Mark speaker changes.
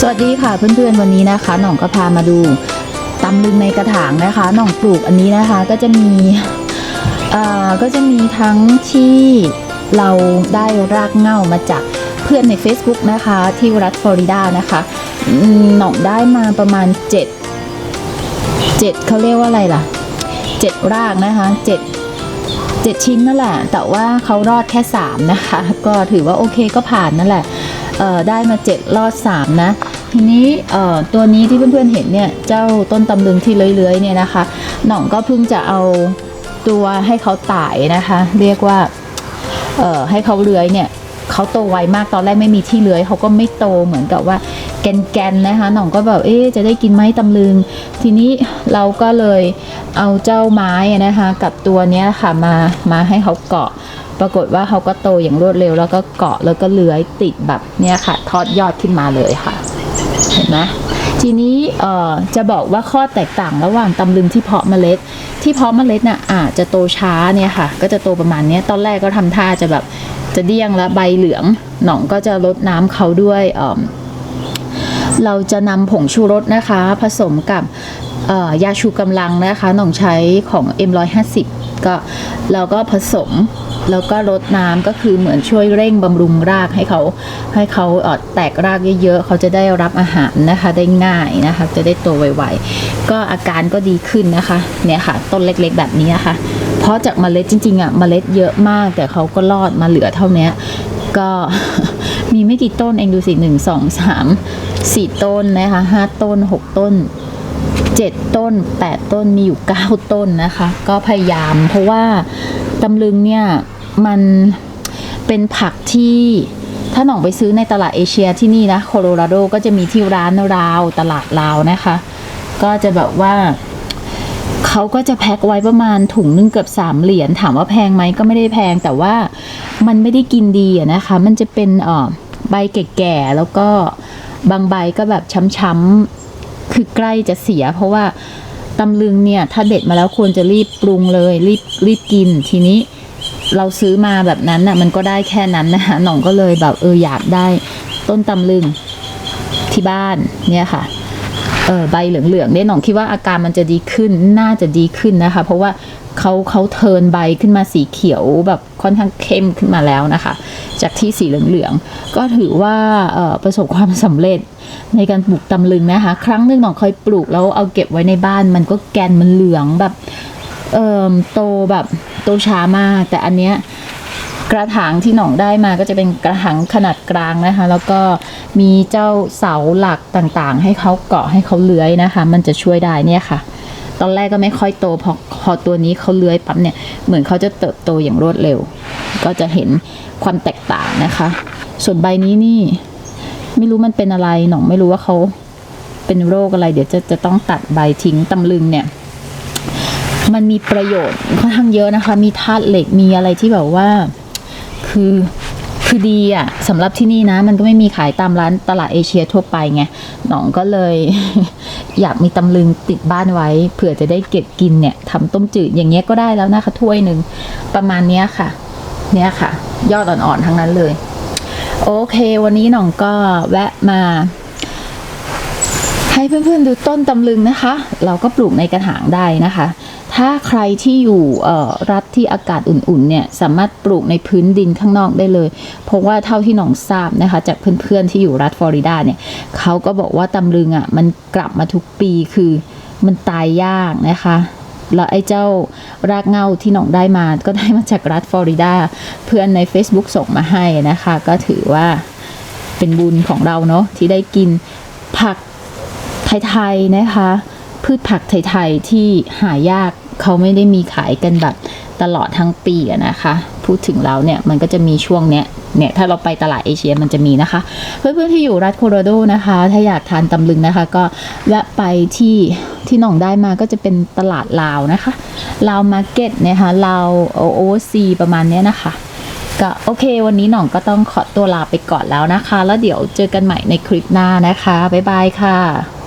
Speaker 1: สวัสดีค่ะเพื่อนๆวันนี้นะคะหน่องก็พามาดูตำลึงในกระถางนะคะหน่องปลูกอันนี้นะคะก็จะมีอ่าก็จะมีทั้งที่เราได้รากเง้ามาจากเพื่อนใน Facebook นะคะที่รัฐฟลอริดานะคะหน่องได้มาประมาณ 7 7เขาเรียกว่าอะไรล่ะ 7 รากนะคะ 7 7 ชิ้นนั่นแหละ แต่ว่าเขารอดแค่ 3 นะคะ ก็ถือว่าโอเคก็ผ่านนั่นแหละ ได้มา7รอด 3 นะ ทีนี้ตัวนี้ที่เพื่อนๆเห็นเนี่ยเจ้าต้นตำลึงที่เลื้อยๆเนี่ยนะคะหน่องก็เพิ่งจะเอาตัวให้เขาตายนะคะ เรียกว่าให้เขาเลื้อยเนี่ยเขาโตไวมากตอนแรกไม่มีที่เลื้อยเขาก็ไม่โตเหมือนกับว่าแกนๆนะคะหน่องก็แบบเอ๊จะได้กินไหมตำลึง ทีนี้เราก็เลยเอาเจ้าไม้นะคะ กับตัวเนี้ยค่ะมามาให้เขาเกาะ ปรากฏว่าเขาก็โตอย่างรวดเร็ว แล้วก็เกาะแล้วก็เลื้อยติดแบบเนี่ยค่ะ ทอดยอดขึ้นมาเลยค่ะ เห็นไหมทีนี้จะบอกว่าข้อแตกต่างระหว่างตำลึงที่เพาะเมล็ด ที่เพาะเมล็ดน่ะอาจจะโตช้าเนี่ยค่ะ ก็จะโตประมาณนี้ตอนแรกก็ทำท่าจะแบบจะเดี้ยงแล้วใบเหลือง หนองก็จะลดน้ำเขาด้วยเเราจะนำผงชูรสนะคะ ผสมกับยาชูกำลังนะคะ หนองใช้ของ M150 ก็เราก็ผสม แล้วก็รดน้ำก็คือเหมือนช่วยเร่งบำรุงรากให้เขาให้เขาเอ่อแตกรากเยอะๆเขาจะได้รับอาหารนะคะได้ง่ายนะคะ จะได้โตไวๆก็อาการก็ดีขึ้นนะคะเนี่ยค่ะ ต้นเล็กๆแบบนี้นะคะ เพราะจากเมล็ดจริงๆอะเมล็ดเยอะมาก แต่เขาก็รอดมาเหลือเท่านี้ก็มีไม่กี่ต้นเองดูสิหนึ่งสองสามสี่ต้นนะคะห้าต้นหกต้นเจ็ดต้นแปดต้นมีอยู่เก้าต้นนะคะ ก็พยายามเพราะว่าตำลึงเนี่ย มันเป็นผักที่ถ้าหน่องไปซื้อในตลาดเอเชียที่นี่นะโคโลราโดก็จะมีที่ร้านราวตลาดราวนะคะ ก็จะแบบว่าเขาก็จะแพ็คไว้ประมาณถุงนึงเกือบสามเหรียญถามว่าแพงไหมก็ไม่ได้แพงแต่ว่ามันไม่ได้กินดีนะคะ มันจะเป็นเอ่อใบแก่ๆแล้วก็บางใบก็แบบช้ำๆคือใกล้จะเสีย เพราะว่าตำลึงเนี่ยถ้าเด็ดมาแล้วควรจะรีบปรุงเลยรีบรีบกินทีนี้ เราซื้อมาแบบนั้นน่ะ มันก็ได้แค่นั้นนะคะหน่องก็เลยแบบเอออยากได้ต้นตำลึงที่บ้านเนี่ยค่ะเออใบเหลืองๆเนี่ยหน่องคิดว่าอาการมันจะดีขึ้นน่าจะดีขึ้นนะคะ เพราะว่าเขาเขาเทินใบขึ้นมาสีเขียวแบบค่อนข้างเข้มขึ้นมาแล้วนะคะ จากที่สีเหลืองๆก็ถือว่าประสบความสำเร็จในการปลูกตำลึงนะคะ ครั้งหนึ่งหน่องเคยปลูกแล้วเอาเก็บไว้ในบ้าน มันก็แกนมันเหลืองแบบเอ่อโตแบบ ตช้ามาก แต่อันเนี้ยกระถางที่หนองได้มาก็จะเป็นกระถางขนาดกลางนะคะ แล้วก็มีเจ้าเสาหลักต่างๆ ให้เขาเกาะให้เขาเลื้อยนะคะ มันจะช่วยได้เนี่ยค่ะ ตอนแรกก็ไม่ค่อยโตพอพอตัวนี้เขาเลื้อยปั๊บเนี่ยเหมือนเขาจะเติบโตอย่างรวดเร็ว ก็จะเห็นความแตกต่างนะคะ ส่วนใบนี้นี่ ไม่รู้มันเป็นอะไรหนองไม่รู้ว่าเขาเป็นโรคอะไร เดี๋ยวจะจะต้องตัดใบทิ้งตำลึงเนี่ย มันมีประโยชน์ค่อนข้างเยอะนะคะ มีธาตุเหล็กมีอะไรที่แบบว่า คือคือดีอะสำหรับที่นี่นะ มันก็ไม่มีขายตามร้านตลาดเอเชียทั่วไปไงหนองก็เลย อยากมีตำลึงติดบ้านไว้เผื่อจะได้เก็บกินเนี่ยทำต้มจืดอย่างเงี้ยก็ได้แล้วนะคะถ้วยหนึ่งประมาณเนี้ยค่ะ เนี่ยค่ะ ยอดอ่อนๆทั้งนั้นเลย โอเค วันนี้หนองก็แวะมาให้เพื่อนๆดูต้นตำลึงนะคะ เราก็ปลูกในกระถางได้นะคะ ถ้าใครที่อยู่รัฐที่อากาศอุ่นๆเนี่ยสามารถปลูกในพื้นดินข้างนอกได้เลย เพราะว่าเท่าที่หนองทราบนะคะจากเพื่อนๆที่อยู่รัฐฟลอริดาเนี่ยเขาก็บอกว่าตำลึงอะมันกลับมาทุกปีคือมันตายยากนะคะแล้วไอ้เจ้ารากเงาที่หนองได้มา ก็ได้มาจากรัฐฟลอริดา เพื่อนใน Facebook ส่งมาให้นะคะ ก็ถือว่าเป็นบุญของเราเนาะที่ได้กินผักไทยๆนะคะ พืชผักไทยๆที่หายาก เขาไม่ได้มีขายกันแบบตลอดทั้งปีนะคะ พูดถึงแล้วเนี่ยมันก็จะมีช่วงเนี้ยเนี่ยถ้าเราไปตลาดเอเชียมันจะมีนะคะ เพื่อนๆที่อยู่รัฐโคโลราโดนะคะ ถ้าอยากทานตำลึงนะคะ ก็แวะไปที่ที่หน่องได้มาก็จะเป็นตลาดลาวนะคะลาวมาร์เก็ตนะคะลาวโอโอซีประมาณเนี้ยนะคะก็โอเค วันนี้หน่องก็ต้องขอตัวลาไปก่อนแล้วนะคะ แล้วเดี๋ยวเจอกันใหม่ในคลิปหน้านะคะบ๊ายบายค่ะ